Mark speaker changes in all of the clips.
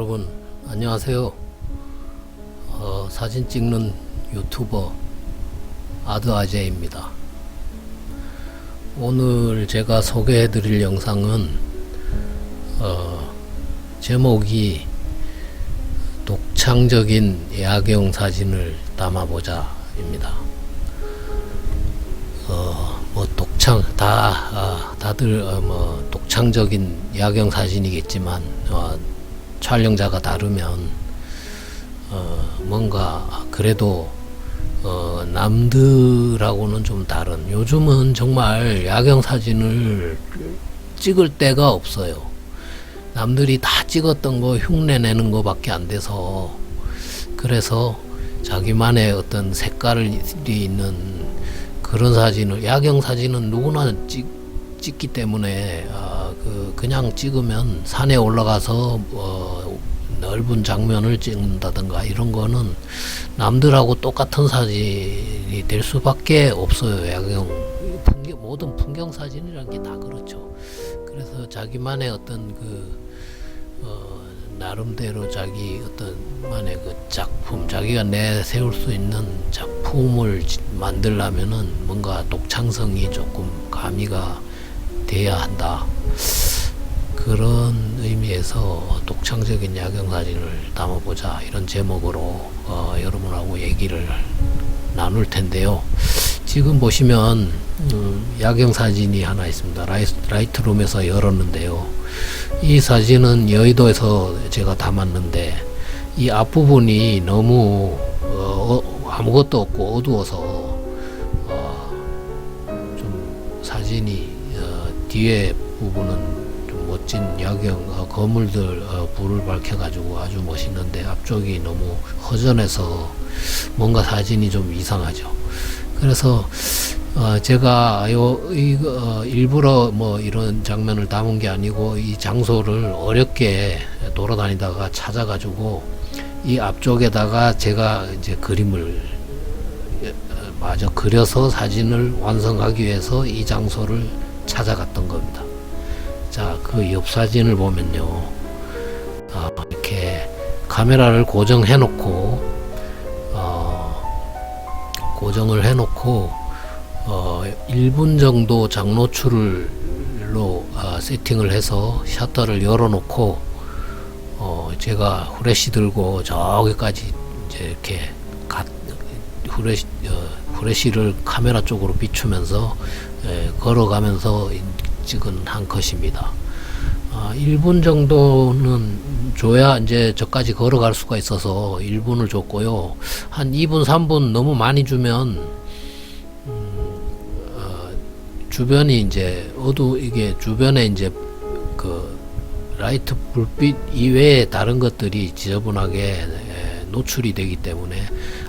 Speaker 1: 여러분 안녕하세요. 어, 사진 찍는 유튜버 아드 아재입니다. 오늘 제가 소개해드릴 영상은 어, 제목이 독창적인 야경 사진을 담아보자입니다. 어, 뭐 독창 다 아, 다들 어, 뭐 독창적인 야경 사진이겠지만 어, 촬영자가 다르면 어, 뭔가 그래도 어, 남들하고는 좀 다른 요즘은 정말 야경 사진을 찍을 데가 없어요. 남들이 다 찍었던 거 흉내 내는 거밖에 안 돼서 그래서 자기만의 어떤 색깔이 있는 그런 사진을 야경 사진은 누구나 찍, 찍기 때문에 아, 그 그냥 찍으면 산에 올라가서 어, 넓은 장면을 찍는다든가 이런 거는 남들하고 똑같은 사진이 될 수밖에 없어요. 야경 풍경, 모든 풍경 사진이라는 게 다 그렇죠. 그래서 자기만의 어떤 그 어, 나름대로 자기 어떤 만의 그 작품 자기가 내세울 수 있는 작품을 지- 만들려면은 뭔가 독창성이 조금 가미가 돼야 한다 그런 의미에서 독창적인 야경 사진을 담아보자 이런 제목으로 어, 여러분하고 얘기를 나눌 텐데요. 지금 보시면 음, 야경 사진이 하나 있습니다. 라이, 라이트룸에서 열었는데요. 이 사진은 여의도에서 제가 담았는데 이 앞부분이 너무 어, 어, 아무것도 없고 어두워서 어, 좀 사진이 어, 뒤에 부분은 좀 멋진 야경 어, 건물들 어, 불을 밝혀가지고 아주 멋있는데 앞쪽이 너무 허전해서 뭔가 사진이 좀 이상하죠. 그래서 어, 제가 요 이거 어, 일부러 뭐 이런 장면을 담은 게 아니고 이 장소를 어렵게 돌아다니다가 찾아가지고 이 앞쪽에다가 제가 이제 그림을 어, 마저 그려서 사진을 완성하기 위해서 이 장소를 찾아갔던 겁니다. 자, 그 옆 사진을 보면요. 아, 이렇게 카메라를 고정해 놓고 어, 고정을 해 놓고 어, 1분 정도 장노출로 아, 세팅을 해서 셔터를 열어 놓고 어, 제가 후레쉬 들고 저기까지 이제 이렇게 가, 후레쉬, 어, 후레쉬를 카메라 쪽으로 비추면서 예, 걸어가면서 찍은 한 컷입니다. 아, 1분 정도는 줘야 이제 저까지 걸어갈 수가 있어서 1분을 줬고요. 한 2분, 3분 너무 많이 주면 주변이 이제 어두 이게 주변에 이제 그 라이트 불빛 이외에 다른 것들이 지저분하게 에, 노출이 되기 때문에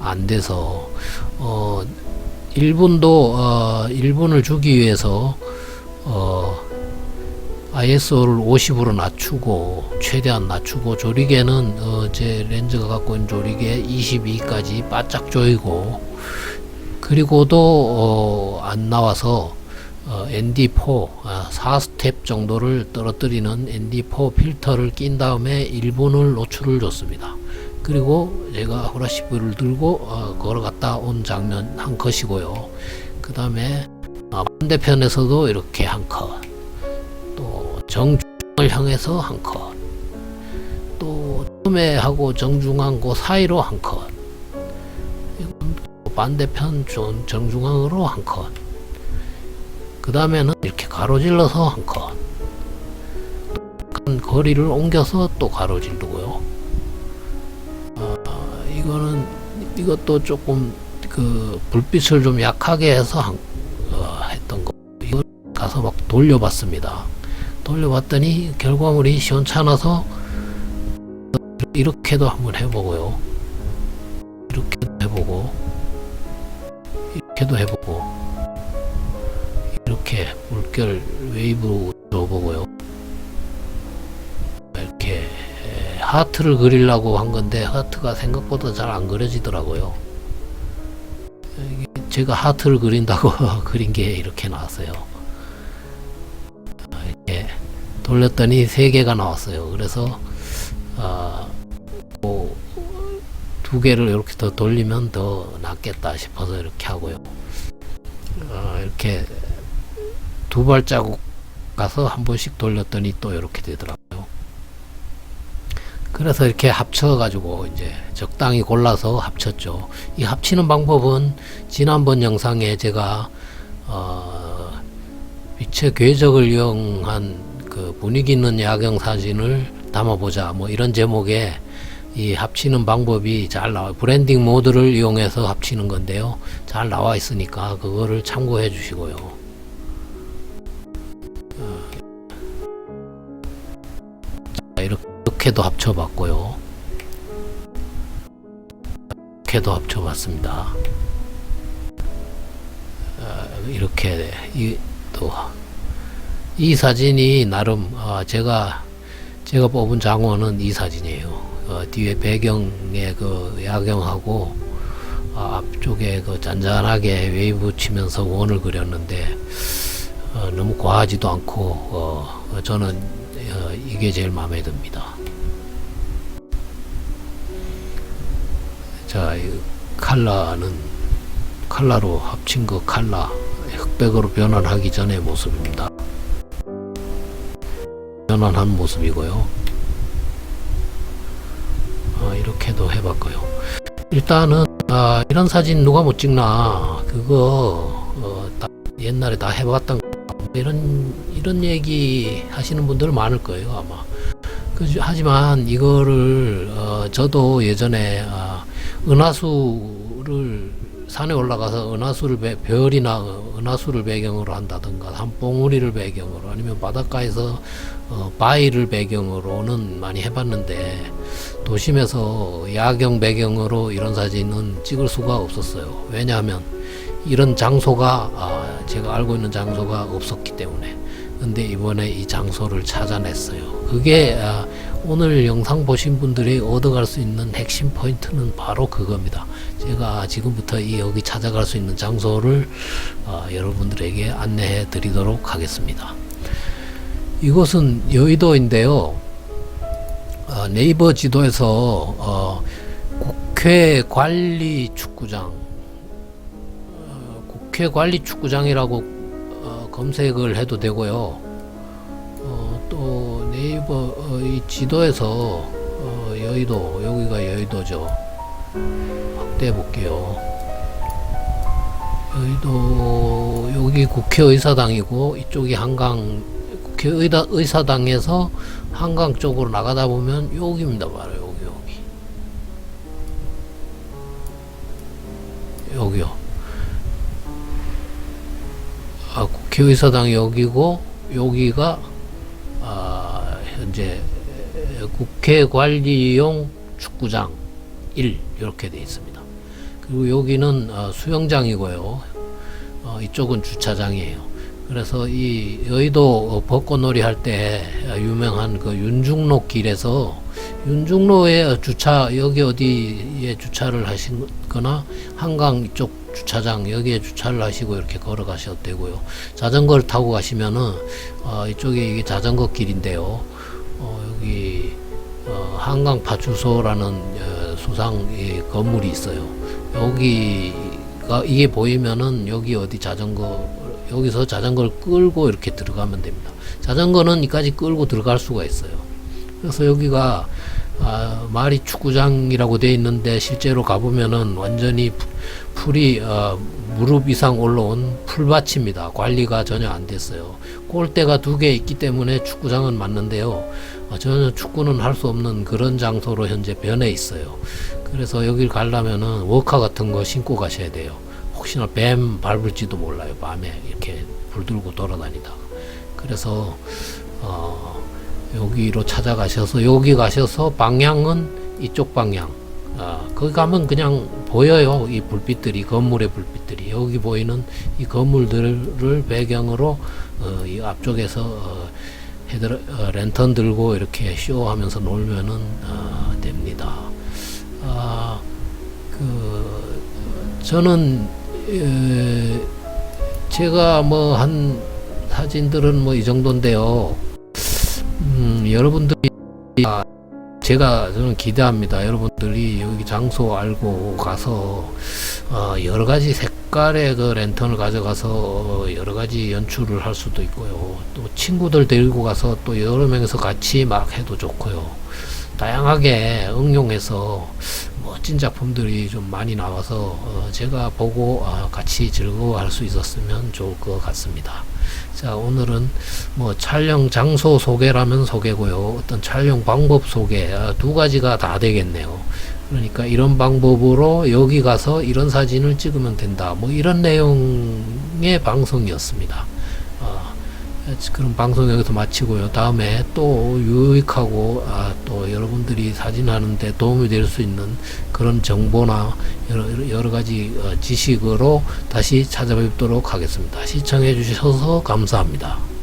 Speaker 1: 안 돼서 어 1분도 어 1분을 주기 위해서 어 ISO를 50으로 낮추고 최대한 낮추고 조리개는 어, 제 렌즈가 갖고 있는 조리개 22까지 바짝 조이고 그리고도 어, 안 나와서 어, ND4 아, 4스텝 정도를 떨어뜨리는 ND4 필터를 낀 다음에 1분을 노출을 줬습니다. 그리고 제가 후라시프를 들고 어, 걸어갔다 온 장면 한 컷이고요. 그 다음에 아, 반대편에서도 이렇게 한 컷. 또 정중을 향해서 한 컷. 또 처음에 하고 정중앙 그 사이로 한 컷. 반대편 전- 정중앙으로 한 컷. 그 다음에는 이렇게 가로질러서 한 컷. 한 거리를 옮겨서 또. 아, 이거는 이것도 조금 그 불빛을 좀 약하게 해서 한, 어, 했던 거. 이걸 가서 막 돌려봤습니다. 돌려봤더니 결과물이 시원찮아서 이렇게도 한번 해보고요. 이렇게도 해보고 이렇게도 해보고 이렇게 물결 웨이브 하트를 그리려고 한 건데 하트가 생각보다 잘 안 그려지더라고요. 제가 하트를 그린다고 그린 게 이렇게 나왔어요. 아, 이렇게 돌렸더니 세 개가 나왔어요. 그래서 아, 두 개를 이렇게 더 돌리면 더 낫겠다 싶어서 이렇게 하고요. 어, 이렇게 두 발자국 가서 한 번씩 돌렸더니 또 이렇게 되더라고요. 그래서 이렇게 합쳐가지고 이제 적당히 골라서 합쳤죠. 이 합치는 방법은 지난번 영상에 제가 어, 빛의 궤적을 이용한 그 분위기 있는 야경 사진을 담아보자 뭐 이런 제목의 이 합치는 방법이 잘 나와 요 브랜딩 모드를 이용해서 합치는 건데요. 잘 나와 있으니까 그거를 참고해 주시고요. 이렇게도 합쳐봤고요. 이렇게도 합쳐봤습니다. 어, 이렇게 이또 이 사진이 나름 어, 제가 제가 뽑은 장원은 이 사진이에요. 어, 뒤에 배경에 그 야경하고 어, 앞쪽에 그 잔잔하게 웨이브 치면서 원을 그렸는데 어, 너무 과하지도 않고 어, 저는 어, 이게 제일 마음에 듭니다. 자, 이 칼라는 칼라로 합친 그 칼라 흑백으로 변환하기 전의 모습입니다. 변환한 모습이고요. 어, 이렇게도 해봤고요. 일단은 아, 이런 사진 누가 못 찍나 그거 어, 다 옛날에 다 해봤던 거. 이런 이런 얘기 하시는 분들 많을 거예요 아마. 그, 하지만 이거를 어, 저도 예전에 아, 은하수를 산에 올라가서 은하수를 배, 별이나 은하수를 배경으로 한다든가 산봉우리를 배경으로 아니면 바닷가에서 어, 바위를 배경으로는 많이 해봤는데 도심에서 야경 배경으로 이런 사진은 찍을 수가 없었어요. 왜냐하면 이런 장소가 아, 제가 알고 있는 장소가 없었기 때문에. 근데 이번에 이 장소를 찾아냈어요. 그게 아, 오늘 영상 보신 분들이 얻어갈 수 있는 핵심 포인트는 바로 그겁니다. 제가 지금부터 이 여기 찾아갈 수 있는 장소를 어, 여러분들에게 안내해 드리도록 하겠습니다. 이곳은 여의도인데요. 어, 네이버 지도에서 어, 국회 관리 축구장, 어, 국회 관리 축구장이라고 어, 검색을 해도 되고요. 어, 또 네이버 어, 이 지도에서 어, 여의도 여기가 여의도죠. 확대해 볼게요. 여의도 여기 국회의사당이고 이쪽이 한강 국회의사당에서 한강 쪽으로 나가다 보면 여기입니다. 바로 여기 여기 여기요. 아 국회의사당 여기고 여기가 아 현재 국회 관리용 축구장 1 이렇게 돼 있습니다. 그리고 여기는 어, 수영장이고요. 어, 이쪽은 주차장이에요. 그래서 이 여의도 벚꽃놀이 할 때 유명한 그 윤중로 길에서 윤중로에 주차 여기 어디에 주차를 하시거나 한강 이쪽 주차장 여기에 주차를 하시고 이렇게 걸어가셔도 되고요. 자전거를 타고 가시면은 어, 이쪽에 이게 자전거 길인데요. 어, 여기 어, 수상 이 건물이 있어요. 여기가 이게 보이면은 여기 어디 자전거 여기서 자전거를 끌고 이렇게 들어가면 됩니다. 자전거는 이까지 끌고 들어갈 수가 있어요. 그래서 여기가 아, 마리 축구장이라고 돼 있는데 실제로 가보면은 완전히 푸- 풀이 어, 무릎 이상 올라온 풀밭입니다. 관리가 전혀 안 됐어요. 골대가 두 개 있기 때문에 축구장은 맞는데요. 어, 전혀 축구는 할 수 없는 그런 장소로 현재 변해 있어요. 그래서 여길 가려면은 워커 같은 거 신고 가셔야 돼요. 혹시나 뱀 밟을지도 몰라요. 밤에 이렇게 불 들고 돌아다니다가. 그래서 어, 여기로 찾아가셔서 여기 가셔서 방향은 이쪽 방향. 아, 거기 가면 그냥 보여요. 이 불빛들이 건물의 불빛들이 여기 보이는 이 건물들을 배경으로 어, 이 앞쪽에서 어, 헤드 어, 랜턴 들고 이렇게 쇼하면서 놀면은 어, 됩니다. 아, 그 저는 에, 제가 뭐 한 사진들은 뭐 이 정도인데요. 음, 여러분들이 아, 제가 저는 기대합니다. 여러분들이 여기 장소 알고 가서 어, 여러 가지 색 깔의 그 랜턴을 가져가서 어, 여러 가지 연출을 할 수도 있고요. 또 친구들 데리고 가서 또 여러 명이서 같이 막 해도 좋고요. 다양하게 응용해서 멋진 작품들이 좀 많이 나와서 어, 제가 보고 어, 같이 즐거워할 수 있었으면 좋을 것 같습니다. 자 오늘은 뭐 촬영 장소 소개라면 소개고요. 어떤 촬영 방법 소개 아, 두 가지가 다 되겠네요. 그러니까 이런 방법으로 여기 가서 이런 사진을 찍으면 된다. 뭐 이런 내용의 방송이었습니다. 아, 그런 방송 여기서 마치고요. 다음에 또 유익하고 아, 또 여러분들이 사진하는데 도움이 될 수 있는 그런 정보나 여러, 여러 가지 어, 지식으로 다시 찾아뵙도록 하겠습니다. 시청해 주셔서 감사합니다.